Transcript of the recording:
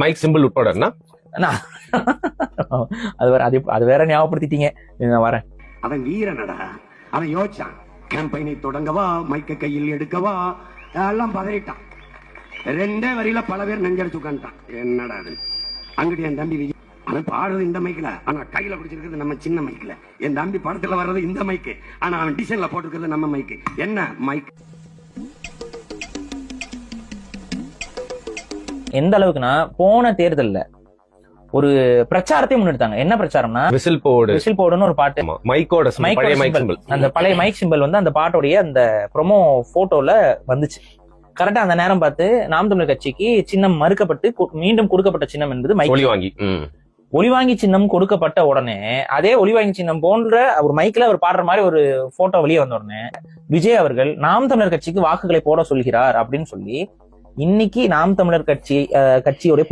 Mic simple உட்படனா அது வேற அது அது வேற ஞாபகப்படுத்திட்டீங்க. நான் வரேன். அவன் வீரனடா. அவன் யோசிச்சான். கேம்பெயினை தொடங்கவா? மைக்க கையில் எடுக்கவா? எல்லாம் பதறிட்டான். ரெண்டே வரியில பல பேர் நெஞ்சடிச்சு உட்காந்துட்டான் என்னடா அது அங்கிட்டு என் தம்பி விஜய். அவன் பாடுறது இந்த மைக்ல ஆனா கையில பிடிச்சிருக்கிறது நம்ம சின்ன மைக்ல என் தம்பி படத்துல வர்றது இந்த மைக்கு ஆனா அவன் டிசைன்ல போட்டிருக்கிறது நம்ம மைக்கு என்ன மைக் எந்த அளவுக்குன்னா போன தேர்தல்ல ஒரு பிரச்சாரத்தை முன்னெடுத்தாங்க. என்ன பிரச்சாரம்னா விசில் போடு. விசில் போடுன்னு ஒரு பாட்டு. மைக்கோட மைக் சிம்பிள் அந்த பழைய மைக் சிம்பல் வந்து அந்த பாட்டோடைய அந்த ப்ரொமோ போட்டோல வந்துச்சு. கரெக்டா அந்த நேரம் பார்த்து நாம் தமிழர் கட்சிக்கு சின்னம் மறுக்கப்பட்டு மீண்டும் கொடுக்கப்பட்ட சின்னம் என்பது மைக் வாங்கி. ஒளிவாங்கி சின்னம் கொடுக்கப்பட்ட உடனே அதே ஒளிவாங்கி சின்னம் போன்ற ஒரு மைக்ல அவர் பாடுற மாதிரி ஒரு போட்டோ வெளியே வந்த உடனே விஜய் அவர்கள் நாம் தமிழர் கட்சிக்கு வாக்குகளை போட சொல்கிறார் அப்படின்னு சொல்லி இன்னைக்கு நாம் தமிழர் கட்சி அஹ், கட்சியுடைய